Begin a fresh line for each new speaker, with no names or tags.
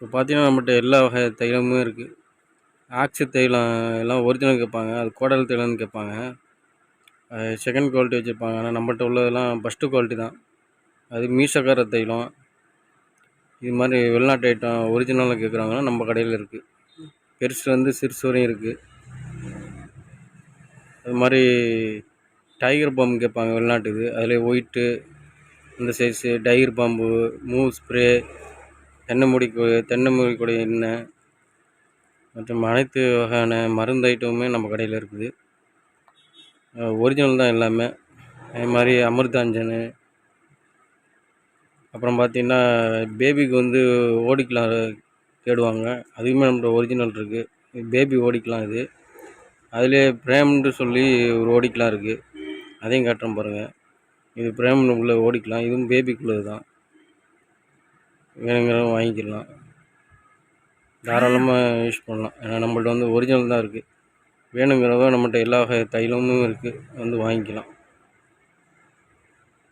இப்போ பார்த்தீங்கன்னா நம்மகிட்ட எல்லா வகை தைலமும் இருக்குது ஆக்சி தைலம் எல்லாம் ஒரிஜினல் கேட்பாங்க அது கோடல் தைலம்னு கேட்பாங்க செகண்ட் குவாலிட்டி வச்சுருப்பாங்க. ஆனால் நம்மகிட்ட உள்ளதெல்லாம் ஃபஸ்ட்டு குவாலிட்டி தான். அது மீசக்கார தைலம். இது மாதிரி வெளிநாட்டு ஐட்டம் ஒரிஜினலாக கேட்குறாங்கன்னா நம்ம கடையில் இருக்குது பெருசுலேருந்து சிறுசு வரையும் இருக்குது அது மாதிரி டைகர் பாம்பு கேட்பாங்க வெளிநாட்டுக்கு. அதில் ஒயிட்டு இந்த சைஸு டைகர் பாம்பு மூவ் ஸ்ப்ரே தென்னைமுடி முடி கொ- கொடி எண்ணெய் மற்றும் அனைத்து வகையான மருந்து ஐட்டமுமே நம்ம கடையில் இருக்குது. ஒரிஜினல் தான் எல்லாமே. அதே மாதிரி அமிர்தாஞ்சனு. அப்புறம் பார்த்திங்கன்னா பேபிக்கு வந்து ஓடிக்கலாம் தேடுவாங்க. அதுவுமே நம்மளோட ஒரிஜினல் இருக்குது பேபி ஓடிக்கலாம் இது. அதிலே பிரேம்னு சொல்லி ஒரு ஓடிக்கலாம் இருக்குது அதையும் காட்டுறேன் பாருங்கள் இது பிரேம்னு உள்ள ஓடிக்கலாம். இதுவும் பேபிக்குள்ளது தான் வேணுங்கிறவங்க வாங்கிக்கலாம். தாராளமாக யூஸ் பண்ணலாம். ஏன்னா நம்மள்ட்ட வந்து ஒரிஜினல் தான் இருக்குது வேணுங்கிறவங்க நம்மகிட்ட எல்லா வகை தைலமும் இருக்குது வந்து வாங்கிக்கலாம்.